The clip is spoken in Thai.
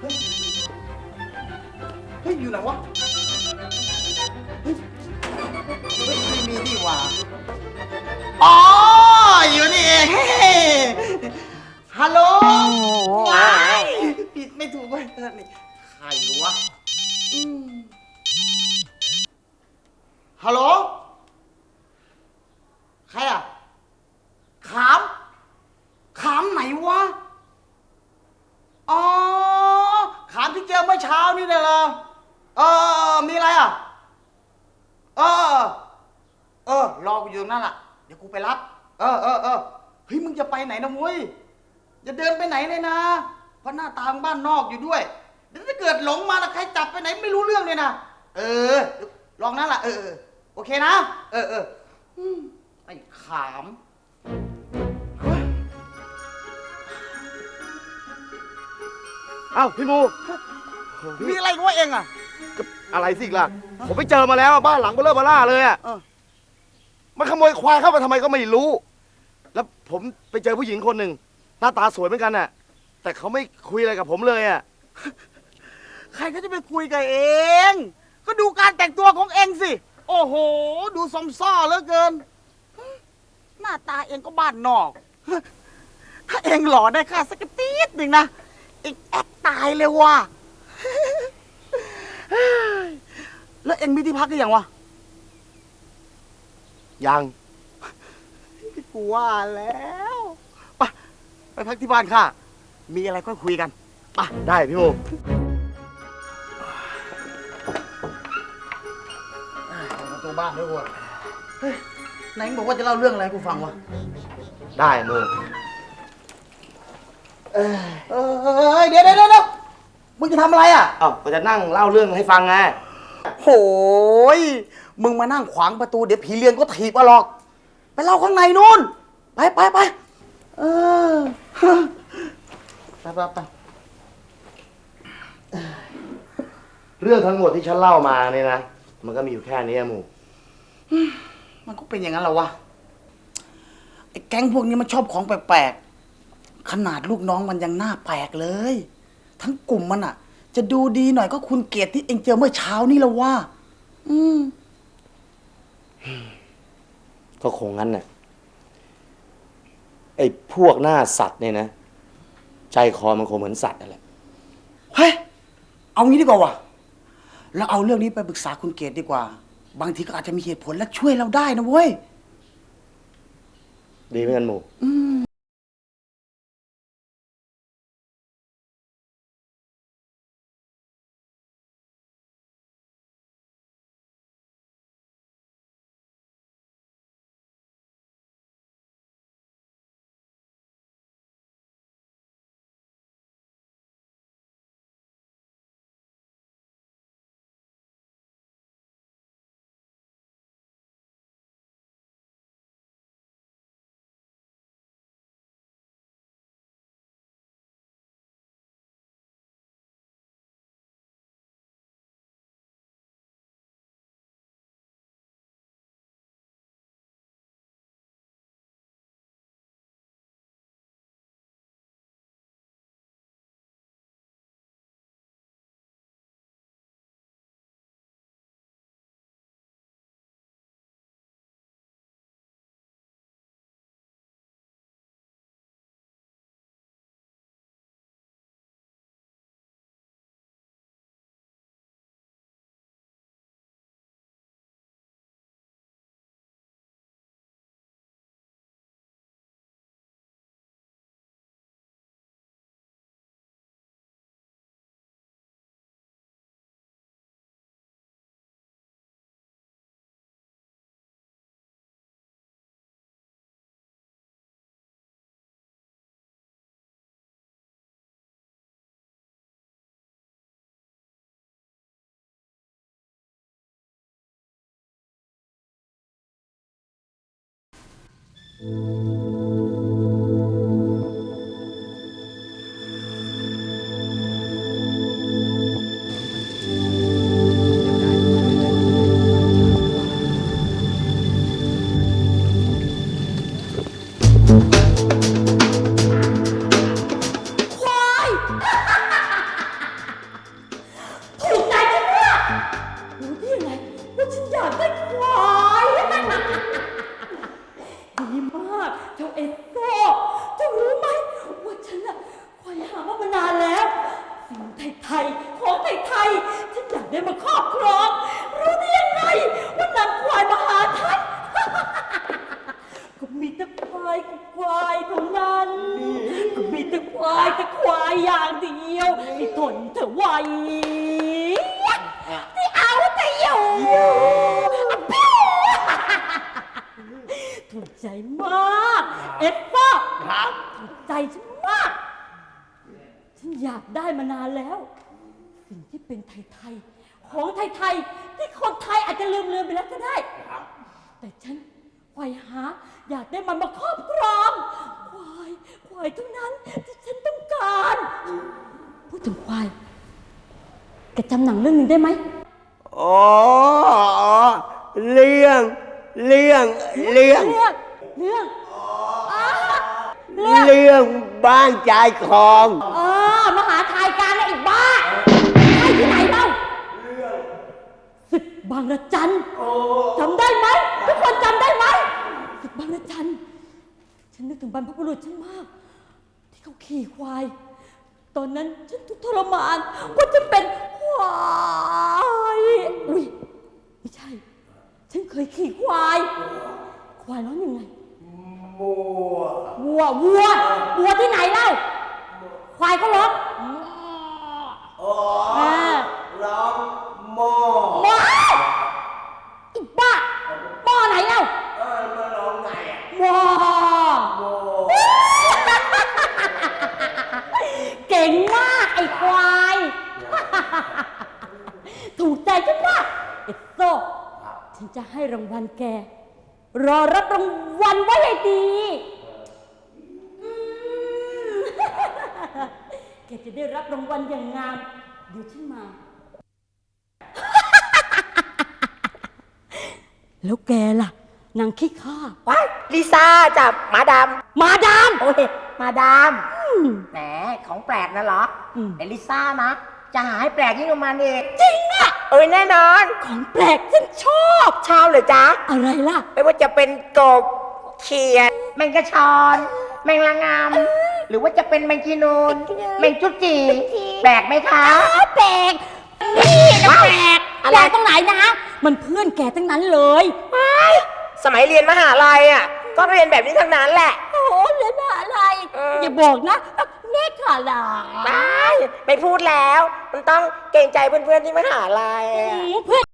เฮ้ย อยู่ไหนวะ เฮ้ยไม่มีนี่หว่า อ๋อ อยู่นี่เองเฮ้ฮัลโหลว้ายผิดไม่ถูกเว้ยนี่ใครวะอืมฮัลโหล ใครอะ ขาม ขามไหนวะ อ๋อ ขามที่เจอเมื่อเช้านี่น่ะเหรอเออเออ มีอะไรอะ เออ เออ รอกูอยู่ตรงนั่นแหละเดี๋ยวกูไปรับ เออเออเออเฮ้ย มึงจะไปไหนนะมุ้ยจะเดินไปไหนเลยนะ เพราะหน้าตามึงบ้านนอกอยู่ด้วย เดี๋ยวถ้าเกิดหลงมาแล้วใครจับไปไหนไม่รู้เรื่องเลยนะ เออ ลองนั่นแหละเออเออโอเคนะ เออเอออืมไอ้ขามเฮ้ยเอ้าพี่มู มีอะไรกับว่าเองอะ อะไรสิอีกล่ะ ผมไปเจอมาแล้วบ้านหลังเบลเลอร์เบล่าเลยอะเออ มันขโมยควายเข้ามาทำไมก็ไม่รู้ แล้วผมไปเจอผู้หญิงคนหนึ่งหน้าตาสวยเหมือนกันน่ะ แต่เขาไม่คุยอะไรกับผมเลยอะใครก็จะไปคุยกับเอง ก็ดูการแต่งตัวของเองสิ โอ้โห ดูสมซ่อเหลือเกิน หน้าตาเองก็บ้านนอก ถ้าเองหล่อได้ค่าสักกะตีดหนึ่งนะเองแอบตายเลยว่ะ แล้วเองมีที่พักหรือยังวะ ยัง กูว่าแล้วไปไปพักที่บ้านข้า มีอะไรค่อยคุยกันไปได้พี่มูประตูบ้านด้วยกูเฮ้ยไหนมึงบอกว่าจะเล่าเรื่องอะไรให้กูฟังวะ ได้มูเอ้ยเดี๋ยวเดี๋ยวเดี๋ยวมึงจะทำอะไรอะเอ้าก็จะนั่งเล่าเรื่องให้ฟังไง โหยมึงมานั่งขวางประตูเดี๋ยวผีเรียนก็ถีบมาหรอก ไปเล่าข้างในนู่น ไปไปไปเออไปไปไปเรื่องทั้งหมดที่ฉันเล่ามาเนี่ยนะ มันก็มีอยู่แค่นี้อะหมูมันก็เป็นอย่างนั้นเหรอวะไอ้แก๊งพวกนี้มันชอบของแปลกๆขนาดลูกน้องมันยังหน้าแปลกเลย ทั้งกลุ่มมันอะ จะดูดีหน่อยก็คุณเกียรติที่เองเจอเมื่อเช้านี่ละว่า อืม ก็คงงั้นน่ะ ไอ้พวกหน้าสัตว์เนี่ยนะ ใจคอมันคงเหมือนสัตว์นั่นแหละ เฮ้ย เอางี้ดีกว่าวะแล้วเอาเรื่องนี้ไปปรึกษาคุณเกดดีกว่า บางทีก็อาจจะมีเหตุผลและช่วยเราได้นะเว้ย ดีเหมือนกันหมูควาย มาครอบครอง รู้ได้ยังไงว่านางควายมหาไทยก็มีแต่ควายกับควายเท่านั้น ก็มีแต่ควายแต่ควายอย่างเดียวที่ทนเธอไหวที่เอาแต่อยู่อะปิ้วถูกใจมาก เอ็ดฟ้าถูกใจฉันมาก ฉันอยากได้มานานแล้ว สิ่งที่เป็นไทย ๆ ของไทยๆที่คนไทยอาจจะลืมเลือนไปแล้วก็ได้แต่ฉันไขว่หาอยากได้มันมาครอบครองควายควายเท่านั้นที่ฉันต้องการพูดถึงควายแกจำหนังเรื่องหนึ่งได้ไหมอ๋อเรื่องเรื่องเรื่องเรื่องเรื่องอ่าเรื่องเรื่องบ้านใจายคลอง เอ บางระจันจำได้ไหมทุกคนจำได้ไหมศึกบางระจันฉันนึกถึงบรรพบุรุษฉันมาก ที่เขาขี่ควาย ตอนนั้นฉันทุกข์ทรมานว่าจะเป็นควายอุ้ยไม่ใช่ ฉันเคยขี่ควาย ควายร้องยังไงวัววัววัวที่ไหนเล่าควายเขาร้องเออร้องโมหม้ออีบ้าหม้อไหนเล่า เออมาร้องไงอะ หม้อ โม เก่งมากไอ้ควาย ถูกใจฉันมากเอสโซ ฉันจะให้รางวัลแก รอรับรางวัลไว้ให้ดีอืม แกจะได้รับรางวัลอย่างงาม เดี๋ยวฉันมา แล้วแกล่ะนางขี้ข้าว้ายลิซ่าจับมาดามมาดามโอ้ยมาดามอืมแหมของแปลกนะเหรออม แต่ลิซ่านะ จะหาให้แปลกยิ่งกว่ามันอีกจริงอะเอ้ยแน่นอน ของแปลกฉันชอบชอบ เลยจ๊ะอะไรล่ะ ไม่ว่าจะเป็นกบเขียดแมงกระชอน แมงละงาม หรือว่าจะเป็นแมงจีนูนแมงจุดจีแปลกไหมคะแปลกนี่นะแปลกอะไรแปลกตรงไหนนะ มันเพื่อนแกทั้งนั้นเลยสมัยเรียนมหาลัยอะ ก็เรียนแบบนี้ทั้งนั้นแหละโอ้โหเรียนอะไรเออออย่าบอกนะเนคขาลาไม่ไม่พูดแล้ว มันต้องเกรงใจเพื่อนๆที่มหาลัยอะ